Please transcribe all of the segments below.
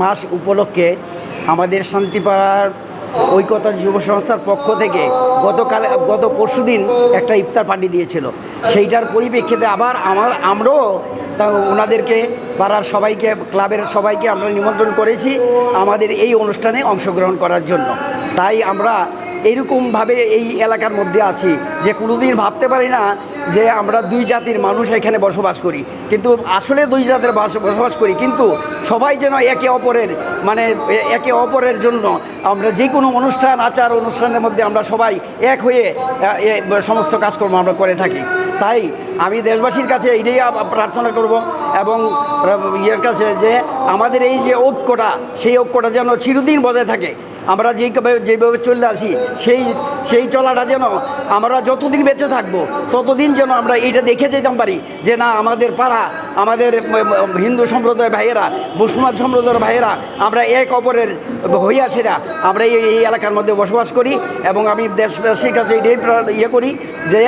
মাস উপলক্ষে আমাদের শান্তিপাড়ার ঐকতা যুব সংস্থার পক্ষ থেকে গতকাল, গত পরশুদিন একটা ইফতার পার্টি দিয়েছিল। সেইটার পরিপ্রেক্ষিতে আবার আমার, আমরাও তা ওনাদেরকে পাড়ার সবাইকে, ক্লাবের সবাইকে আমরা নিমন্ত্রণ করেছি আমাদের এই অনুষ্ঠানে অংশগ্রহণ করার জন্য। তাই আমরা এইরকমভাবে এই এলাকার মধ্যে আছি যে কোনোদিন ভাবতে পারি না যে আমরা দুই জাতির মানুষ এখানে বসবাস করি। কিন্তু আসলে দুই জাতের বসবাস করি, কিন্তু সবাই যেন একে অপরের মানে একে অপরের জন্য আমরা যে কোনো অনুষ্ঠান, আচার অনুষ্ঠানের মধ্যে আমরা সবাই এক হয়ে সমস্ত কাজকর্ম আমরা করে থাকি। তাই আমি দেশবাসীর কাছে এটাই প্রার্থনা করব এবং ইয়ের কাছে যে আমাদের এই যে ঐক্যটা, সেই ঐক্যটা যেন চিরদিন বজায় থাকে। আমরা যেভাবে যেভাবে চলে আসি, সেই সেই চলাটা যেন আমরা যতদিন বেঁচে থাকব, ততদিন যেন আমরা এইটা দেখে যেতাম পারি। যে না, আমাদের পাড়া, আমাদের হিন্দু সম্প্রদায়ের ভাইয়েরা, মুসলমান সম্প্রদায়ের ভাইয়েরা, আমরা এক অপরের হইয়াছেরা, আমরা এই এলাকার মধ্যে বসবাস করি এবং আমি দেশবাসীর কাছে এটাই ইয়ে করি যে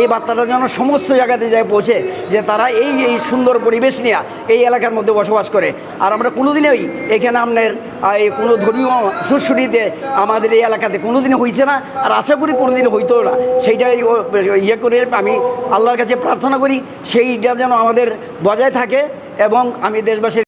এই বার্তাটা যেন সমস্ত জায়গাতে যায় পৌঁছে, যে তারা এই এই সুন্দর পরিবেশ নিয়ে এই এলাকার মধ্যে বসবাস করে। আর আমরা কোনোদিনই এখানে আপনার এই কোনো ধর্মীয় সুরসুরিতে আমাদের এই এলাকাতে কোনোদিনই হয়েছে না, আর আশা করি কোনোদিন হইতো না। সেইটাই ইয়ে করে আমি আল্লাহর কাছে প্রার্থনা করি সেইটা যেন আমাদের বজায় থাকে এবং আমি দেশবাসীর